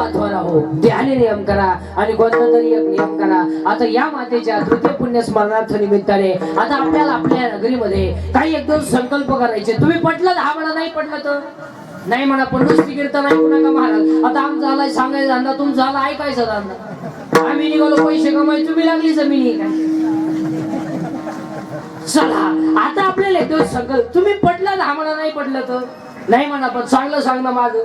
अथवा हो. ध्यानी नियम करा आणि कोणता तरी एक नियम करा. आता या मातेच्या तृतीय पुण्य स्मरणार्थ निमित्ताने आता आपल्याला आपल्या नगरीमध्ये काही एक दोन संकल्प करायचे. तुम्ही पटलं हा म्हणा नाही पटलं तर? नाही म्हणा पण नुसती कीर्तन ऐकू नका महाराज. आता आमचा आलाय सांगायचा धंदा तुमचा आला ऐकायचा धंदा. आम्ही निघालो पैसे कमाई तुम्ही लागली जमिनी. काय चला आता आपल्याला एक संकल्प. तुम्ही पटलं ना म्हणा नाही पटलं तर? नाही म्हणा पण चांगलं सांग ना माझं.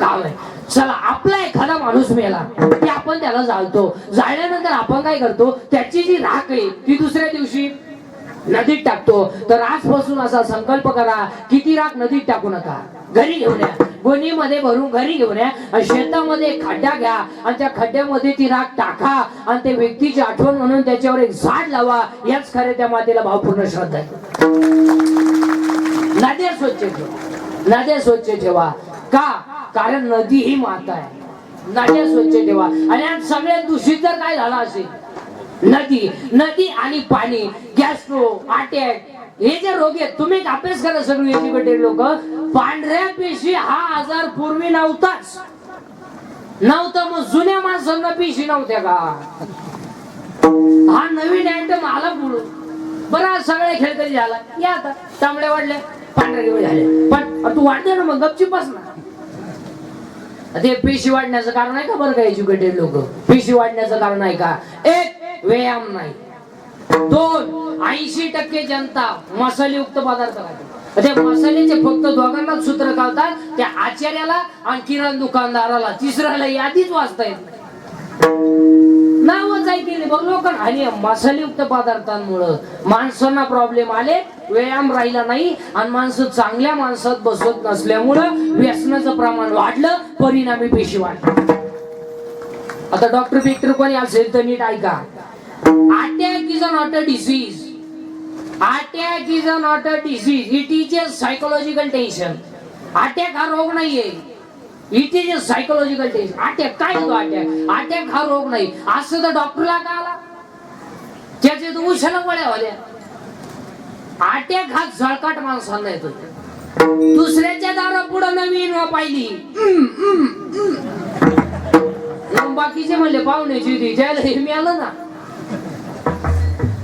काम आहे चला आपला एखादा माणूस मेला की आपण त्याला जाळतो. जाळल्यानंतर आपण काय करतो त्याची जी राख आहे ती दुसऱ्या दिवशी नदीत टाकतो. तर आजपासून असा संकल्प करा किती राख नदीत टाकू नका. घरी घेऊन या. गोणीमध्ये भरून घरी घेऊन या. आणि शेतामध्ये एक खड्डा घ्या. आणि त्या खड्ड्यामध्ये ती राख टाका. आणि ते व्यक्तीची आठवण म्हणून त्याच्यावर एक झाड लावा. याच खरे त्या मातेला भावपूर्ण श्रद्धा आहे. नद्या स्वच्छ ठेवा. नद्या स्वच्छ ठेवा. का? कारण नदी ही माता आहे. नद्या स्वच्छ ठेवा. आणि आज सगळ्यात दूषित जर काय झालं असेल नदी नदी आणि पाणी गॅस्ट्रो अटॅक हे जे रोग आहेत तुम्ही एक अभ्यास करा सगळे एज्युकेटेड लोक. पांढऱ्या पेशी हा आजार पूर्वी नव्हताच. नव्हतं मग जुन्या माणसांना पेशी नव्हत्या का? हा नवीन आयटम आला पुढून बरा आज खेळकरी झाला. या आता. तांबड्या वाढल्या पांढऱ्या घेऊन झाले. पण तू वाढते ना मग गपची बस ना. ते पेशी वाढण्याचं कारण आहे का बरं का एज्युकेटेड लोक? पेशी वाढण्याचं कारण आहे का? एक व्यायाम नाही. दोन ऐंशी टक्के जनता मसालेयुक्त पदार्थ खाते. ते मसाल्याचे फक्त दोघांनाच सूत्र कावतात त्या आचार्याला आणि किराणा दुकानदाराला. तिसऱ्याला यादीच वाचता येत नाव ऐकले बघ लोक आणि मसालेयुक्त पदार्थांमुळं माणसांना प्रॉब्लेम आले व्यायाम राहिला नाही आणि माणसं चांगल्या माणसात बसवत नसल्यामुळं व्यसनाचं प्रमाण वाढलं परिणामी पेशी वाढली आता डॉक्टर बिक्टर कोणी असेल तर नीट ऐका. Attack is a not a disease attack is a not a disease it is a psychological tension attack हा रोग नाहीये. It is a psychological test attack काय होतो अटॅक अटॅक हा रोग नाही. असं तर डॉक्टरला का आला त्याचे तर उशाला गोळ्या होत्या. अटॅक हा झळकाट माणसांना येतो. दुसऱ्याच्या दारा पुढे नवीन पाहिली. बाकीचे म्हणले पाहुण्याची होती त्याला हे मिळालं ना.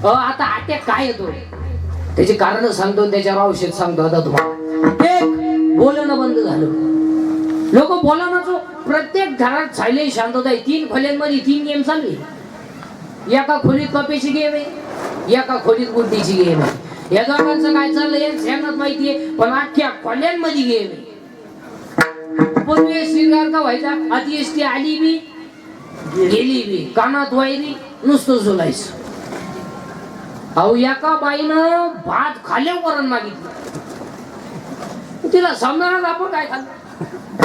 अ, आता अटॅक काय येतो? त्याची कारण सांगतो त्याच्यावर औषध सांगतो आता तुम्हाला. एक बोलणं बंद झालं. लोक बोलण्याचो प्रत्येक घरात सायलेंट शांतता आहे. तीन खोल्यांमध्ये तीन गेम चालली एका खोलीत कपेची गेम आहे एका खोलीत गुड्डीची गेम आहे. या दोघांचं काय चाललंय हे माहिती आहे पण अख्ख्या खोल्यांमध्ये गेम आहे. पूर्वी श्रीगार का व्हायचा? आधी एसटी आली बी गेली बी. कानात वायरी नुसतं झुलायचं. अहो एका बाईनं भात खाल्या वरण मागितलं. तिला समजणार आपण काय खाल्लं?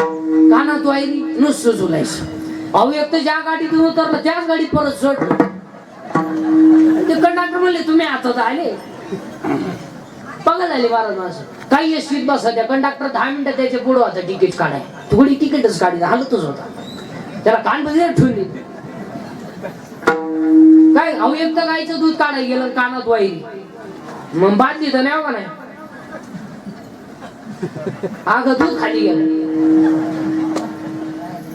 काना वायरी नुसतं झुलायचं अहो एक तर ज्या गाडीतून उतरलं त्याच गाडीत परत चढलं ते कंडक्टर म्हणले तुम्ही आता आले. बघा झाले बारा मास काही एसटीत बसा त्या कंडक्टर दहा मिनिटं त्याचे पुढं होता तिकीट काढाय. थोडी तिकीटच काढली हालतच होता. त्याला कान बदल ठेवली काय अहो एक तर गायचं दूध काढायला गेलं कानात वाईरी मग बांधली तर नाही हो का नाही? अगं दूध खाली गेलं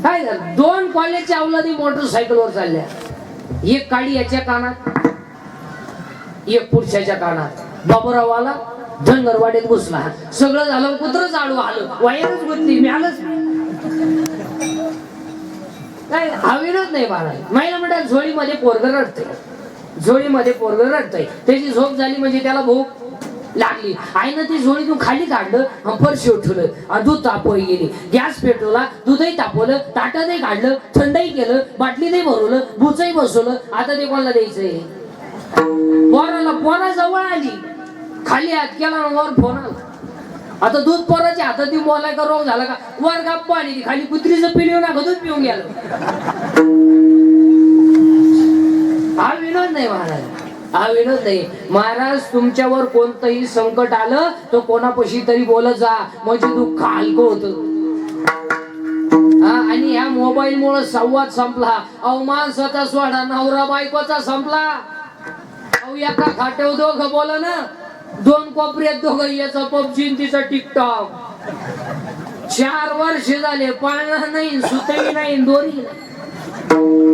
काय झालं? दोन कॉलेजच्या अवलादी मोटरसायकलवर चालल्या. एक काडी याच्या कानात एक पुरुषाच्या कानात. बाबूराव आला धनगरवाडीत घुसला. सगळं झालं कुत्र चालू आलं. वायरच गुंतली मी. आलंच काय हा नाही बाळा. महिला म्हणतात झोळीमध्ये पोरग रडते झोळीमध्ये पोरग रडतय. त्याची झोप झाली म्हणजे त्याला भूक लागली. आईनं ती झोळीतून खाली काढलं आणि फरशी उठवलं आणि दूध तापवली गेली. गॅस पेटवला दूधही तापवलं ताटातही काढलं थंडही केलं बाटलीतही भरवलं भुचही बसवलं. आता ते कोणाला द्यायचंय? पोराला पोरा जवळ आली. खाली हात केला वर फोन आला. आता दूध पोराच्या हातात ती बोलाय का रोग झाला का? वर गप्पा आली ती. खाली कुत्रीचं पिली ना दूध पिऊन गेलं. हा विनोद नाही महाराज. हा विनोद नाही महाराज तुमच्यावर कोणतंही संकट आलं तर कोणापाशी तरी बोलत जा. म्हणजे दुःख हलकं होत. हा आणि ह्या मोबाईल मुळे संवाद संपला. अवमान स्वतः सोडा नवरा बायकोचा संपला. अहो एका खाट्यावर दोघ बोला ना. दोन कोपऱ्यात दोघं याचा पबजी तिचा टिकटॉक. चार वर्ष झाले पाळणा नाही सुतळी नाही दोरी नाही.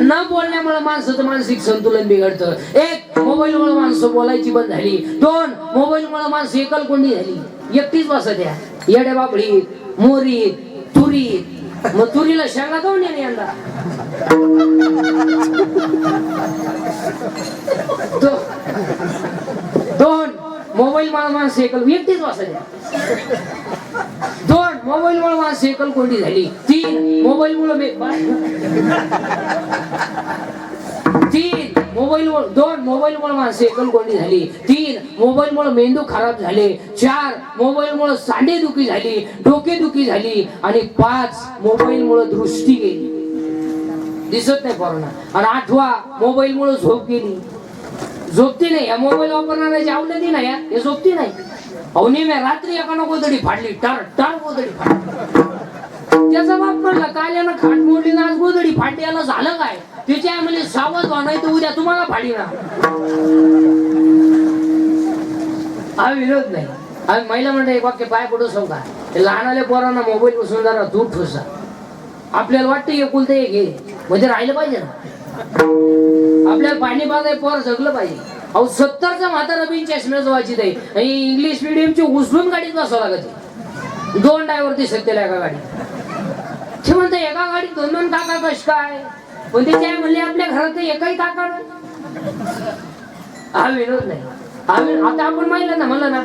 न बोलण्यामुळे माणसाचं मानसिक संतुलन बिघडतं. एक मोबाईल मुळे माणसं बोलायची बंद झाली. दोन मोबाईल मुळे माणसं एकलकोंडी झाली. एकटीच बसत या येड्या बाबडी मोरी तुरी मग तुरीला शेंगा जाऊन येणे यंदा? दोन मोबाईल मला माणसं एकल एकटीच बसत या मोबाईल मुळे माणसं सायकल कोणती झाली. तीन मोबाईल मुळे तीन मोबाईल दोन मोबाईल मुळे माणसं एकल कोंडी झाली. तीन मोबाईल मुळे मेंदू खराब झाले. चार मोबाईल मुळे सांडेदुखी झाली. डोकेदुखी झाली. आणि पाच मोबाईल मुळे दृष्टी गेली. दिसत नाही कोरोना आणि आठवा मोबाईल मुळे झोप गेली. झोपती नाही. या मोबाईल वापरणाऱ्याची आवडती नाही या हे झोपती नाही. अहो नेम्या रात्री एकानं गोदडी फाडली टार टार गोदडी फाडली. त्याचा बाप म्हणला काल यानं खाट मोडली ना आज गोदडी फाडली याला झालं काय? त्याच्या म्हणजे सावध व्हा नाही तर उद्या तुम्हाला फाडी ना हा विरोध नाही. आम्ही महिला म्हणतो एक वाक्य पाय पडू सांगू का? लहानाले लहानाल्या पोरांना मोबाईल पासून जरा दूर ठोसा आपल्याला वाटतं एकुलतं एक हे. म्हणजे राहिलं पाहिजे ना. आपल्याला पाणी बाजाय पोर जगलं पाहिजे. अहो सत्तरचा म्हातारा बिन चष्म्याच वाचित आहे आणि इंग्लिश मिडियमची उचलून गाडीत बसावं लागत दोन ड्रायव्हर दिसत त्याला एका गाडीत. ते म्हणते एका गाडीत दोन दोन काका कश काय? पण ते काय म्हणले आपल्या घरात एकही काका हा विनोद नाही. आम्ही आता आपण माहिला ना म्हणलं ना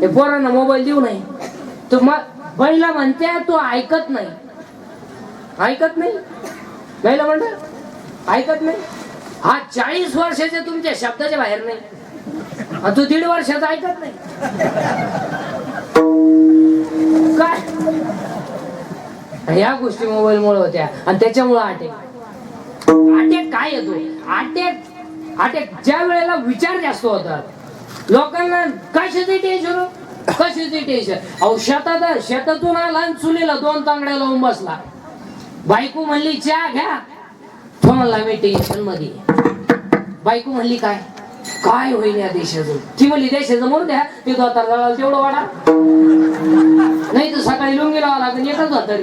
हे पोरांना मोबाईल देऊ नाही तो मग पहिला म्हणते तो ऐकत नाही. ऐकत नाही? बैला म्हणत ऐकत नाही? हा चाळीस वर्षाचे तुमच्या शब्दाच्या बाहेर नाही. तू दीड वर्षाचा ऐकत नाही. काय? या गोष्टी मोबाईल मुळे होत्या आणि त्याच्यामुळे अटॅक अटॅक काय येतो अटॅक अटॅक ज्या वेळेला विचार जास्त होतात लोकांना कशाचे टेन्शन कशाचे टेन्शन अहो शेतात शेतातून आला आणि चुलीला दोन तांगड्या लावून बसला. बायको म्हणली चहा घ्या. मला म्हणला मी टेन्शनमध्ये. बायको म्हणली काय? काय होईल या देशाचं? ती म्हणली देशाचं म्हणून द्या. ते धोतार जळाल तेवढं वाढा. नाही तर सकाळी लुंगी लावा लागेल एकच धोतारी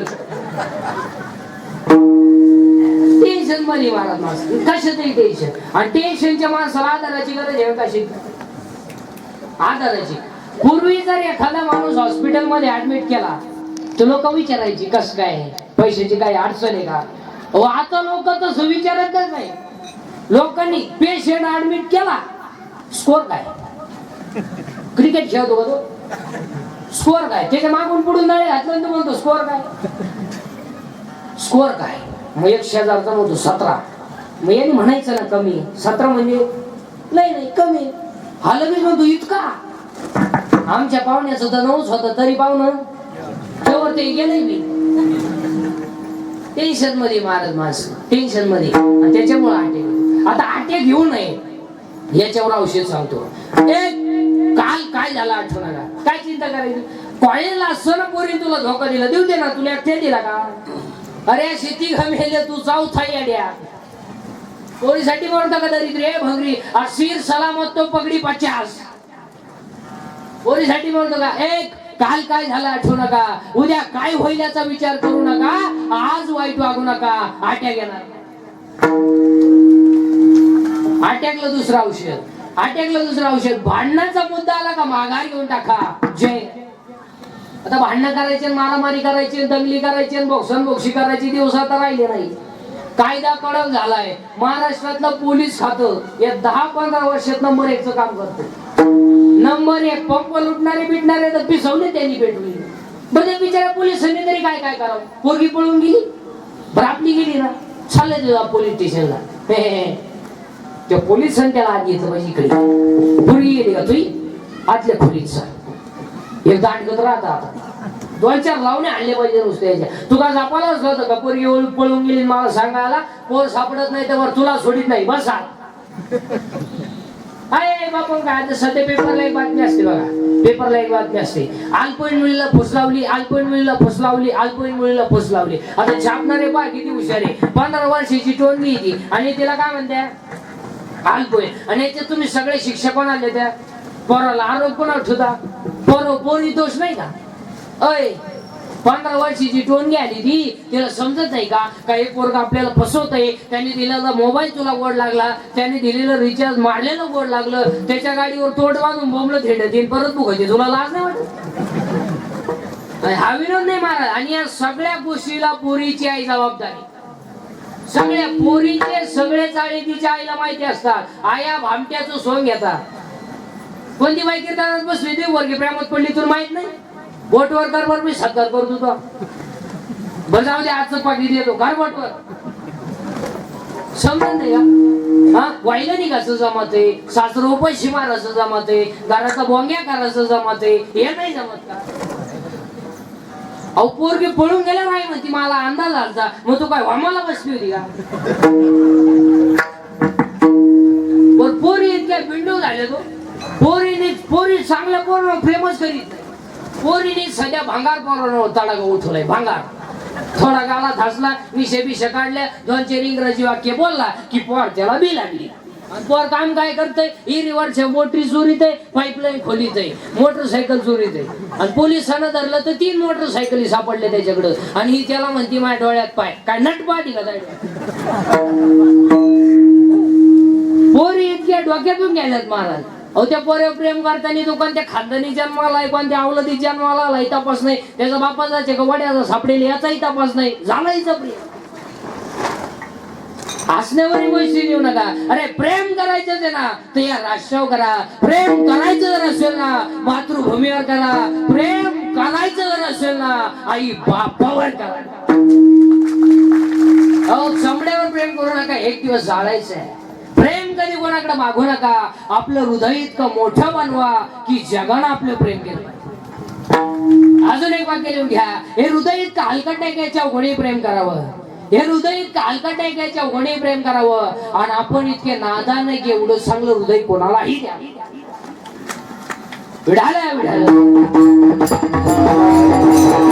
टेन्शनमध्ये महाराज माणसं. कशाचंही टेन्शन आणि टेन्शनच्या माणसाला आधाराची गरज आहे कशी? आधाराची. पूर्वी जर एखादा माणूस हॉस्पिटलमध्ये ऍडमिट केला तर लोक विचारायची कस काय? पैशाची काय अडचण आहे का? अहो आता लोक तसं विचारतच नाही लोकांनी पेशंट ऍडमिट केला. स्कोर काय? क्रिकेट खेळतो का तो? स्कोर काय? त्याच्या मागून पुढून नाही घातलं तर म्हणतो स्कोर काय? स्कोर काय? मग एक शेजारचा म्हणतो सतरा. मग यांनी म्हणायचं ना कमी. सतरा म्हणजे नाही नाही कमी. हा लगेच म्हणतो इतका. आमच्या पाहुण्याचं तर नऊच होतं तरी पाहुणं. तेव्हा ते गेलंय मी टेन्शनमध्ये महाराज माणसं. टेन्शनमध्ये. आणि त्याच्यामुळे अटॅक आता अटॅक घेऊ नये. याच्यावर औषध सांगतो. एक काल काय झालं आठवण का काय चिंता करायची? कॉलेजला असताना पोरी तुला धोका दिला. देऊ दे ना तुला एकट्या दिला का? अरे शेती घमेले तू जाऊ थाई अड्या पोरीसाठी म्हणता का दरिद्र. रे भंगरी अशीर सलामत तो पगडी पचास. पोरीसाठी म्हणतो का एक काल काय झालं आठवू नका? उद्या काय होईल याचा विचार करू नका. आज वाईट वागू नका. अटॅक येणार अटॅकला दुसरं औषध. अटॅकला दुसरं औषध. भांडणाचा मुद्दा आला का? माघार घेऊन टाका. जय. आता भांडणं करायचे मारामारी करायची दंगली करायची बोक्सन बोक्षी करायची दिवस आता राहिले नाही. कायदा कडक झालाय. महाराष्ट्रातलं पोलीस खातं या दहा पंधरा वर्षात नंबर एकचं काम करतं. नंबर एक पंप लुटणारे बिटणारे तर पिसवले त्यांनी पेटवली. बरे बिचारा पोलिसांनी तरी काय काय करावं? पोरगी पळून गेली? बरं गेली ना? चालले तुझा पोलीस स्टेशनला. त्या पोलिसांनी त्याला आत घेतलं पाहिजे इकडे. पोरगी गेली का तुई? आतल्या पोलीसचा. एक दांडगत राहता आता. दोन चार लावणे आणले पाहिजे नुसते याच्या. तुका सापाला असलं होतं का? पोरगी ओळख पळून गेली मला सांगायला पोर सापडत नाही तर तुला सोडित नाही. बस अरे बापन काय आता सध्या पेपरला एक बातमी असते बघा. पेपरला एक बातमी असते. अल्पवयीन मुलीला फुस लावली अल्पवयीन मुलीला फुस लावली अल्पवयीन मुलीला फुस लावली. आता छापणारे बा किती हुशार आहे. पंधरा वर्षाची टोनगी ती. आणि तिला काय म्हणते अल्पवयीन. आणि याच्यात तुम्ही सगळे शिक्षक पण आले त्या पोराला आरोप कोण ठेवता? पोर पोरी दोष नाही का? अय पंधरा वर्षीची टोनगी आली ती तिला समजत नाही का? काही पोरग आपल्याला फसवत आहे त्यांनी दिलेला मोबाईल तुला गोड लागला? त्याने दिलेलं रिचार्ज मारलेलं गोड लागलं? त्याच्या गाडीवर तोड बांधून बोंबलं थेट तीन परत बुकायचे तुला लाज नाही वाटत? हा विनोद नाही महाराज. आणि या सगळ्या गोष्टीला पोरीची आई जबाबदारी. सगळ्या पोरीचे सगळे चाळे तिच्या आईला माहिती असतात. आया भामट्याचं सोंग घेतात. कोणती बाई कीर्तनात बसली? ती वर्गी प्रेमात पडली तुला माहीत नाही? बोटवर कर मी सत्कार करतो होतो बरं जाऊ दे आजचं पाकिट देतो काय बोटवर. समजत नाही का हा? वाईला निघायचं जमत आहे? सासर पैसे असं जमत आहे? घराचा बोंग्या करायचं जमत आहे? हे नाही जमत का? अहो पोरगी पळून गेल्या नाही म्हणती मला अंदाज आलता मग तू काय वामाला बसली होती का? पोरी इतक्या बिंडू झाल्या तो. पोरीने पोरी चांगल्या पोर फेमस करीत पोरीने सध्या भांगार पोरांना तडागा उठवलाय भांगार. थोडा गाला धासला विषय बिषय काढल्या दोन चार इंग्रजी वाक्य बोलला की पोर त्याला बी लागली. पोर काम काय करतंय? इरिवरच्या मोटरी चोरीत आहे पाईपलाईन खोलीत आहे मोटरसायकल चोरीत आहे आणि पोलिसानं धरलं तर तीन मोटरसायकली सापडले त्याच्याकडं. आणि ही त्याला म्हणती माझ्या डोळ्यात पाय. काय नटपाटी का जायला पोरी इतक्या डोक्यातून गेल्यात महाराज. अहो त्या पोऱ्या प्रेम करताना तो कोणत्या खानदानी जन्माला आहे कोणत्या अवलदी जन्माला आलाय तपास नाही. त्याचा बापाचा का वड्याचा सापडेल याचाही तपास नाही. झाला प्रेम. असण्यावरही पैसे देऊ नका. अरे प्रेम करायचं आहे ना तर या राष्ट्राव करा. प्रेम करायचं जर असेल ना मातृभूमीवर करा. प्रेम करायचं जर असेल ना आई बापावर करा. अहो चमड्यावर प्रेम करू नका एक दिवस जाळायचं आहे. प्रेम कधी कोणाकडे मागू नका. आपलं हृदय इतकं मोठं बनवा की जगानं आपलं प्रेम केलं अजून एक वाक्य लिहून घ्या. हे हृदय इतकं हलकट नाही याच्या कोणी प्रेम करावं? हे हृदय इतकं हलकट नाही घ्यायच्या कोणी प्रेम करावं? आणि आपण इतके नादान की एवढं चांगलं हृदय कोणालाही द्या. विढाल्या विढाल्या